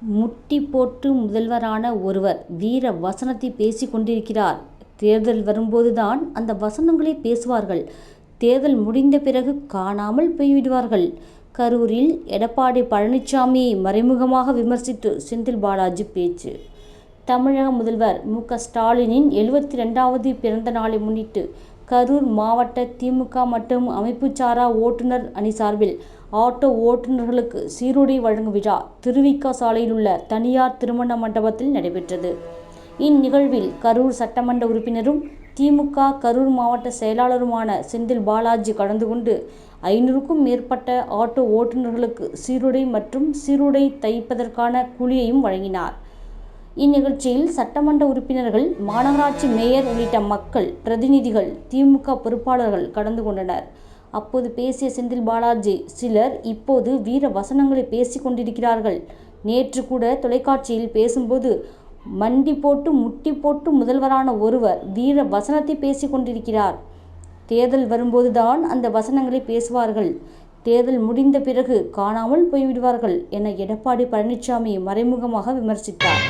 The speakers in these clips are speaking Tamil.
முட்டி போட்டு முதல்வரான ஒருவர் வீர வசனத்தை பேசி கொண்டிருக்கிறார். தேர்தல் வரும்போதுதான் அந்த வசனங்களை பேசுவார்கள். தேர்தல் முடிந்த பிறகு காணாமல் போய்விடுவார்கள். கரூரில் எடப்பாடி பழனிசாமியை மறைமுகமாக விமர்சித்து செந்தில் பாலாஜி பேச்சு தமிழக முதல்வர் மு. க. ஸ்டாலினின் எழுபத்திரண்டாவது பிறந்த நாளை முன்னிட்டு கரூர் மாவட்ட திமுக மற்றும் அமைப்புச்சாரா ஓட்டுநர் அணி சார்பில் ஆட்டோ ஓட்டுநர்களுக்கு சீருடை வழங்கும் விழா திருவிக்கா சாலையில் உள்ள தனியார் திருமண மண்டபத்தில் நடைபெற்றது. இந்நிகழ்வில் கரூர் சட்டமன்ற உறுப்பினரும் திமுக கரூர் மாவட்ட செயலாளருமான செந்தில் பாலாஜி கலந்து கொண்டு ஐநூறுக்கும் மேற்பட்ட ஆட்டோ ஓட்டுநர்களுக்கு சீருடை மற்றும் சீருடை தைப்பதற்கான கூலியையும் வழங்கினார். இந்நிகழ்ச்சியில் சட்டமன்ற உறுப்பினர்கள் மாநகராட்சி மேயர் உள்ளிட்ட மக்கள் பிரதிநிதிகள் திமுக பொறுப்பாளர்கள் கலந்து கொண்டனர். அப்போது பேசிய செந்தில் பாலாஜி சிலர் இப்போது வீர வசனங்களை பேசிக் கொண்டிருக்கிறார்கள். நேற்று கூட தொலைக்காட்சியில் பேசும்போது மண்டி போட்டு முட்டி போட்டு முதல்வரான ஒருவர் வீர வசனத்தை பேசிக் கொண்டிருக்கிறார். தேர்தல் வரும்போது தான் அந்த வசனங்களை பேசுவார்கள். தேர்தல் முடிந்த பிறகு காணாமல் போய்விடுவார்கள் என எடப்பாடி பழனிசாமியை மறைமுகமாக விமர்சித்தார்.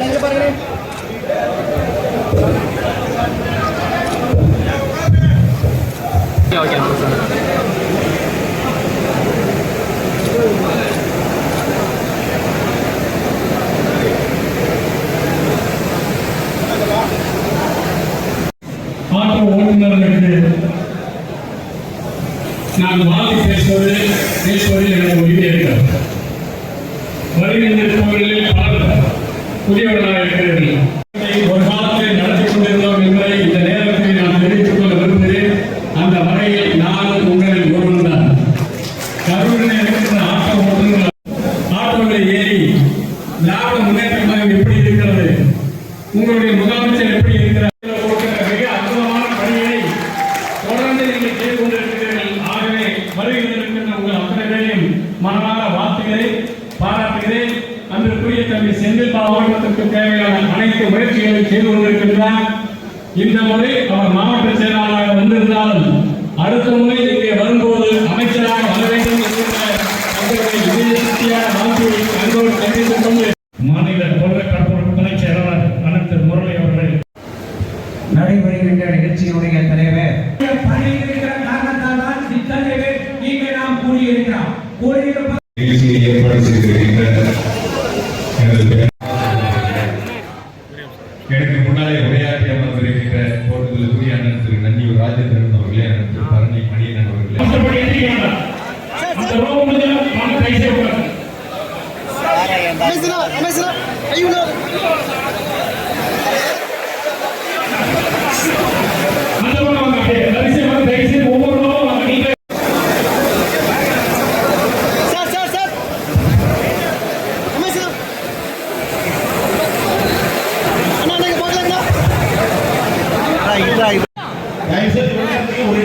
இங்க பாருங்க. ஆட்டோ ஓட்டுநர்களுக்கு நான் வாழ்த்து பேசுவது பேசுவதில் எனக்கு உரிமை பலர் புதியவர்களாக இருக்கிறீர்கள் ஒரு காலத்தில் நடத்தி கொண்டிருந்தோம் என்பதை இந்த நேரத்தில் நான் தெரிவித்துக் கொள்ள விரும்புகிறேன் அந்த வகையில் நானும் உங்களில் ஒருவன் தான் கரூரில் இருக்கின்ற ஏறி திராவிட முன்னேற்ற எப்படி இருக்கிறது உங்களுடைய முதலமைச்சர் மாவட்டத்திற்கு தேவையான அனைத்து முயற்சிகளையும் செய்து கொண்டிருக்கின்றார். இந்த முறை அவர் மாவட்ட செயலாளராக வந்திருந்தாலும் அடுத்த முறை இங்கே வரும்போது அமைச்சராக வர வேண்டும் என்கின்ற மாநில கொள்கை பரப்புரை துணைச் செயலாளர் அனந்த் முரளி அவர்கள். நடைபெறுகின்ற நிகழ்ச்சியினுடைய தலைவர். பணியிருக்கிற காரணத்தால் தான் இத்தனை பேர் இங்கே நாம் கூடியிருக்கிறோம் கூடியிருப்ப தயவு செய்து விளையாட்டுக்கு ஒரு